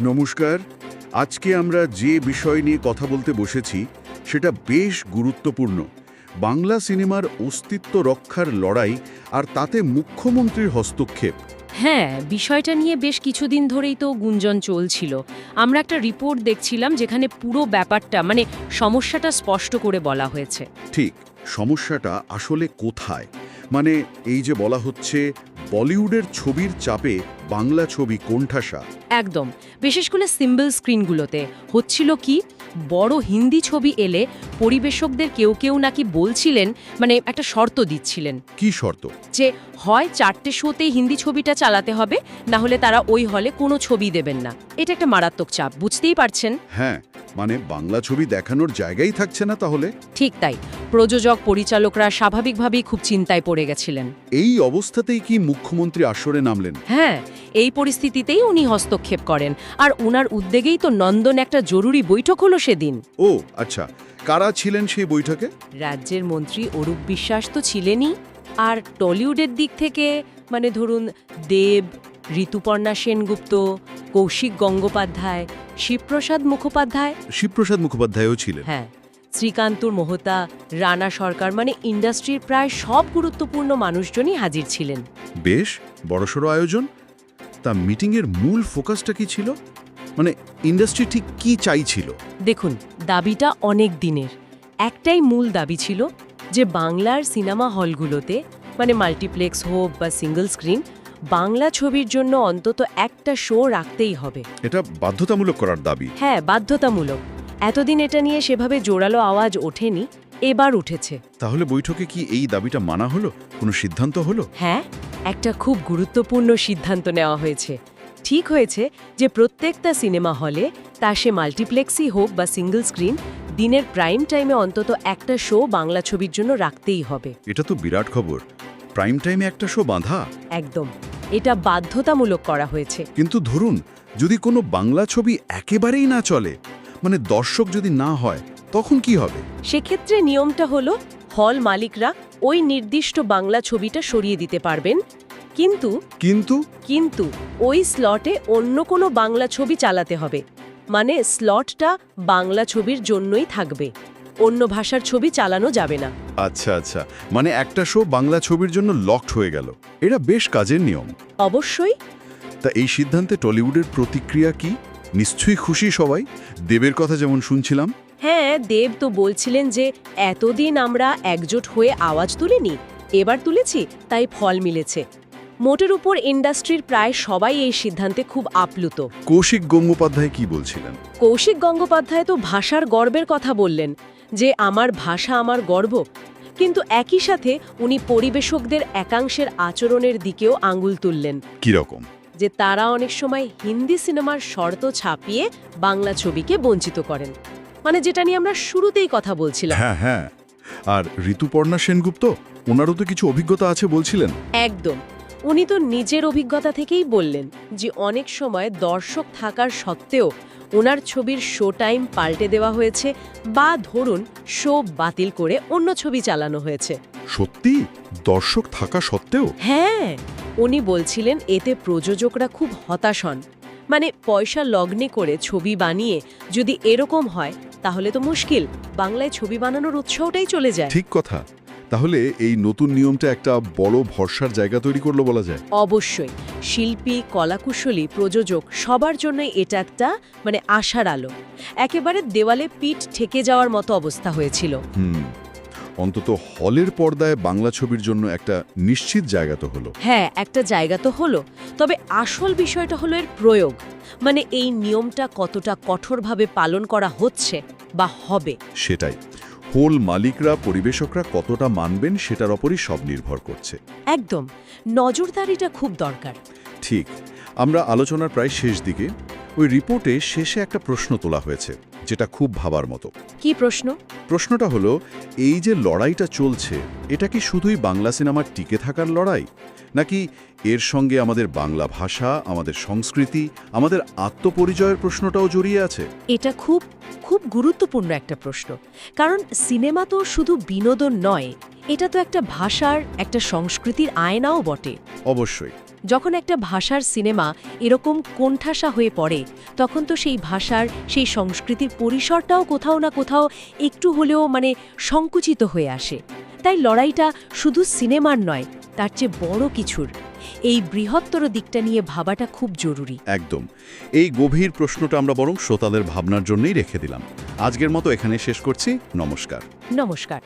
নমস্কার। আজকে আমরা যে বিষয় নিয়ে কথা বলতে বসেছি সেটা বেশ গুরুত্বপূর্ণ। বাংলা সিনেমার অস্তিত্ব রক্ষার লড়াই আর তাতে মুখ্যমন্ত্রীর হস্তক্ষেপ। হ্যাঁ বিষয়টা নিয়ে বেশ কিছুদিন ধরেই তো গুঞ্জন চলছিল। আমরা একটা রিপোর্ট দেখছিলাম যেখানে পুরো ব্যাপারটা মানে সমস্যাটা স্পষ্ট করে বলা হয়েছে। ঠিক সমস্যাটা আসলে কোথায়? মানে এই যে বলা হচ্ছে বলিউডের ছবির চাপে বাংলা ছবি কোণঠাসা। একদম। বিশেষ করে সিম্বল স্ক্রিনগুলোতে। হচ্ছিল কি? বড় হিন্দি ছবি এলে পরিবেশকদের কেউ কেউ নাকি বলছিলেন মানে একটা শর্ত দিচ্ছিলেন। কি শর্ত? যে হয় চারটে শোতেই হিন্দি ছবিটা চালাতে হবে না হলে তারা ওই হলে কোনো ছবি দেবেন না। এটা একটা মারাত্মক চাপ বুঝতেই পারছেন? হ্যাঁ মানে বাংলা ছবি দেখানোর জায়গাই থাকছে না তাহলে? ঠিক তাই। প্রযোজক পরিচালকরা স্বাভাবিকভাবেই খুব চিন্তায় পড়ে গেছিলেন। এই অবস্থাতেই কি মুখ্যমন্ত্রী আসরে নামলেন? হ্যাঁ এই পরিস্থিতিতেই উনি হস্তক্ষেপ করেন। আর উনার উদ্যোগেই তো নন্দন একটা জরুরি বৈঠক হলো সেদিন। ও আচ্ছা। কারা ছিলেন সেই বৈঠকে? রাজ্যের মন্ত্রী অরূপ বিশ্বাস তো ছিলেনই। আর টলিউডের দিক থেকে মানে ধরুন দেব ঋতুপর্ণা সেনগুপ্ত কৌশিক গঙ্গোপাধ্যায় শিবপ্রসাদ মুখোপাধ্যায়। শিবপ্রসাদ মুখোপাধ্যায়ও ছিলেন। হ্যাঁ। শ্রীকান্তর মোহতা রানা সরকার মানে ইন্ডাস্ট্রির প্রায় সব গুরুত্বপূর্ণ মানুষজনই হাজির ছিলেন। বেশ বড়সড় আয়োজন। তা মিটিংয়ের মূল ফোকাসটা কি ছিল? মানে ইন্ডাস্ট্রি ঠিক কি চাইছিল? দেখুন দাবিটা অনেক দিনের। একটাই মূল দাবি ছিল যে বাংলার সিনেমা হলগুলোতে মানে মাল্টিপ্লেক্স হোক বা সিঙ্গল স্ক্রিন বাংলা ছবির জন্য অন্তত একটা শো রাখতেই হবে। এটা বাধ্যতামূলক করার দাবি। হ্যাঁ বাধ্যতামূলক। এতদিন এটা নিয়ে সেভাবে জোরালো আওয়াজ ওঠেনি এবার উঠেছে। তাহলে বৈঠকে কি এই দাবিটা মানা হলো? কোনো সিদ্ধান্ত হলো? হ্যাঁ একটা খুব গুরুত্বপূর্ণ সিদ্ধান্ত নেওয়া হয়েছে। ঠিক হয়েছে যে প্রত্যেকটা সিনেমা হলে তা সে মাল্টিপ্লেক্সই হোক বা সিঙ্গল স্ক্রিন দিনের প্রাইম টাইমে অন্তত একটা শো বাংলা ছবির জন্য রাখতেই হবে। এটা তো বিরাট খবর। প্রাইম টাইমে একটা শো বাঁধা? একদম। এটা বাধ্যতামূলক করা হয়েছে। কিন্তু ধরুন যদি কোনো বাংলা ছবি একেবারেই না চলে মানে দর্শক যদি না হয় তখন কি হবে? সেক্ষেত্রে নিয়মটা হলো হল মালিকরা ওই নির্দিষ্ট বাংলা ছবিটা সরিয়ে দিতে পারবেন। কিন্তু কিন্তু? কিন্তু ওই স্লটে অন্য কোনো বাংলা ছবি চালাতে হবে। মানে স্লটটা বাংলা ছবির জন্যই থাকবে। অন্য ভাষার ছবি চালানো যাবে না। আচ্ছা আচ্ছা। মানে একটা শো বাংলা ছবির জন্য লকড হয়ে গেল। এটা বেশ কাজের নিয়ম। অবশ্যই। তা এই সিদ্ধান্তে টলিউডের প্রতিক্রিয়া কি? নিশ্চয়ই খুশি সবাই। দেবের কথা যেমন শুনছিলাম। হ্যাঁ দেব তো বলছিলেন যে এতদিন আমরা একজোট হয়ে আওয়াজ তুলিনি এবার তুলেছি তাই ফল মিলেছে। মোটের উপর ইন্ডাস্ট্রির প্রায় সবাই এই সিদ্ধান্তে খুব আপ্লুত। কৌশিক গঙ্গোপাধ্যায় কি বলছিলেন? কৌশিক গঙ্গোপাধ্যায় তো ভাষার গর্বের কথা বললেন যে আমার ভাষা আমার গর্ব। কিন্তু একই সাথে উনি পরিবেশকদের একাংশের আচরণের দিকেও আঙ্গুল তুললেন। কীরকম? যে তারা অনেক সময় হিন্দি সিনেমার শর্ত ছাপিয়ে বাংলা ছবিকে বঞ্চিত করেন। মানে যেটা নিয়ে আমরা শুরুতেই কথা বলছিলাম। হ্যাঁ হ্যাঁ। আর ঋতুপর্ণা সেনগুপ্ত ওনারও তো কিছু অভিজ্ঞতা আছে বলছিলেন? একদম। উনি তো নিজের অভিজ্ঞতা থেকেই বললেন যে অনেক সময় দর্শক থাকার সত্ত্বেও ওনার ছবির শো টাইম পাল্টে দেওয়া হয়েছে বা ধরুন শো বাতিল করে অন্য ছবি চালানো হয়েছে। সত্যি? দর্শক থাকা সত্ত্বেও? হ্যাঁ। উনি বলছিলেন এতে প্রযোজকরা খুব হতাশ হন। মানে পয়সা লগ্নে করে ছবি বানিয়ে যদি এরকম হয় তাহলে তো মুশকিল। বাংলায় ছবি বানানোর উৎসাহটাই চলে যায়। ঠিক কথা। তাহলে এই নতুন নিয়মটা একটা বড় ভরসার জায়গা তৈরি করল বলা যায়। অবশ্যই। শিল্পী কলাকুশলী প্রযোজক সবার জন্যই এটা একটা মানে আশার আলো। একেবারে দেওয়ালে পিঠ ঠেকে যাওয়ার মতো অবস্থা হয়েছিল। হুম। অন্তত হলের পর্দায় বাংলা ছবির জন্য একটা নিশ্চিত জায়গা তো হলো। হ্যাঁ একটা জায়গা তো হলো। তবে আসল বিষয়টা হলো এর প্রয়োগ। মানে এই নিয়মটা কতটা কঠোরভাবে পালন করা হচ্ছে বা হবে? সেটাই। হোল মালিকরা পরিবেশকরা কতটা মানবেন সেটার ওপরই সব নির্ভর করছে। একদম। নজরদারিটা খুব দরকার। ঠিক। আমরা আলোচনার প্রায় শেষ দিকে ওই রিপোর্টে শেষে একটা প্রশ্ন তোলা হয়েছে যেটা খুব ভাবার মতো। কি প্রশ্ন? প্রশ্নটা হলো এই যে লড়াইটা চলছে এটা কি শুধুই বাংলা সিনেমার টিকে থাকার লড়াই? নাকি এর সঙ্গে আমাদের বাংলা ভাষা আমাদের সংস্কৃতি আমাদের আত্মপরিচয়ের প্রশ্নটাও জড়িয়ে আছে? এটা খুব খুব গুরুত্বপূর্ণ একটা প্রশ্ন। কারণ সিনেমা তো শুধু বিনোদন নয় এটা তো একটা ভাষার একটা সংস্কৃতির আয়নাও বটে। অবশ্যই। যখন একটা ভাষার সিনেমা এরকম কোণঠাসা হয়ে পড়ে তখন তো সেই ভাষার সেই সংস্কৃতির পরিসরটাও কোথাও না কোথাও একটু হলেও মানে সংকুচিত হয়ে আসে। তাই লড়াইটা শুধু সিনেমার নয় তার চেয়ে বড় কিছুর। এই বৃহত্তর দিকটা নিয়ে ভাবাটা খুব জরুরি। একদম। এই গভীর প্রশ্নটা আমরা বরং শ্রোতাদের ভাবনার জন্যই রেখে দিলাম। আজকের মতো এখানে শেষ করছি। নমস্কার। নমস্কার।